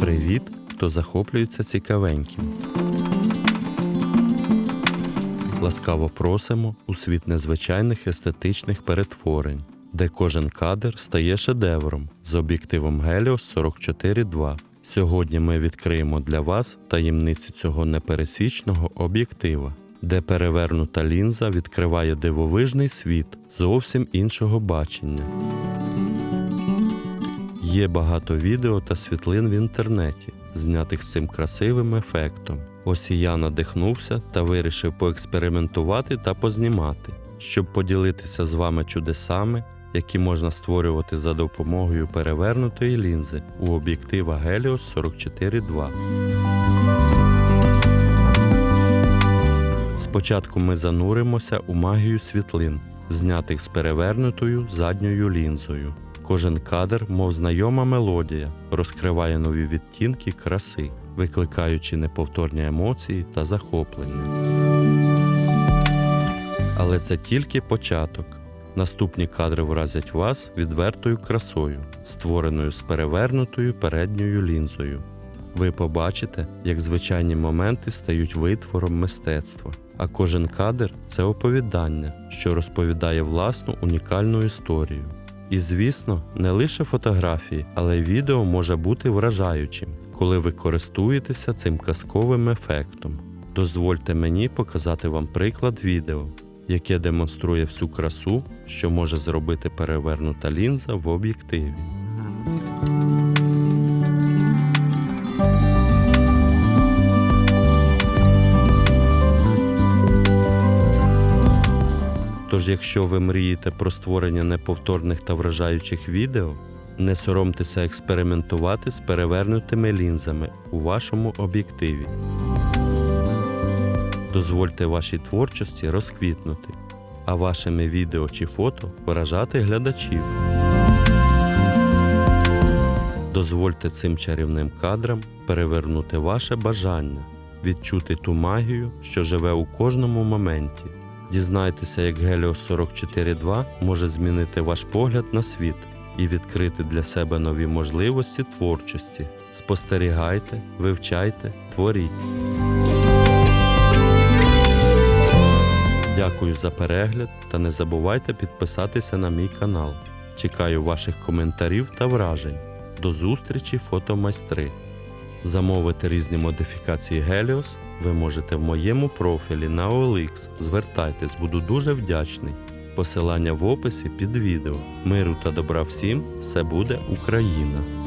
Привіт, хто захоплюється цікавеньким. Ласкаво просимо у світ незвичайних естетичних перетворень, де кожен кадр стає шедевром з об'єктивом Helios 44.2. Сьогодні ми відкриємо для вас таємниці цього непересічного об'єктива, де перевернута лінза відкриває дивовижний світ зовсім іншого бачення. Є багато відео та світлин в інтернеті, знятих з цим красивим ефектом. Ось і я надихнувся та вирішив поекспериментувати та познімати, щоб поділитися з вами чудесами, які можна створювати за допомогою перевернутої лінзи у об'єктива Helios 44.2. Спочатку ми зануримося у магію світлин, знятих з перевернутою задньою лінзою. Кожен кадр, мов знайома мелодія, розкриває нові відтінки краси, викликаючи неповторні емоції та захоплення. Але це тільки початок. Наступні кадри вразять вас відвертою красою, створеною з перевернутою передньою лінзою. Ви побачите, як звичайні моменти стають витвором мистецтва, а кожен кадр це оповідання, що розповідає власну унікальну історію. І звісно, не лише фотографії, але й відео може бути вражаючим, коли ви користуєтеся цим казковим ефектом. Дозвольте мені показати вам приклад відео, яке демонструє всю красу, що може зробити перевернута лінза в об'єктиві. Тож, якщо ви мрієте про створення неповторних та вражаючих відео, не соромтеся експериментувати з перевернутими лінзами у вашому об'єктиві. Дозвольте вашій творчості розквітнути, а вашими відео чи фото вражати глядачів. Дозвольте цим чарівним кадрам перевернути ваше бажання, відчути ту магію, що живе у кожному моменті. Дізнайтеся, як Helios 44.2 може змінити ваш погляд на світ і відкрити для себе нові можливості творчості. Спостерігайте, вивчайте, творіть. Дякую за перегляд та не забувайте підписатися на мій канал. Чекаю ваших коментарів та вражень. До зустрічі, фотомайстри! Замовити різні модифікації Helios ви можете в моєму профілі на OLX. Звертайтесь, буду дуже вдячний. Посилання в описі під відео. Миру та добра всім, все буде Україна!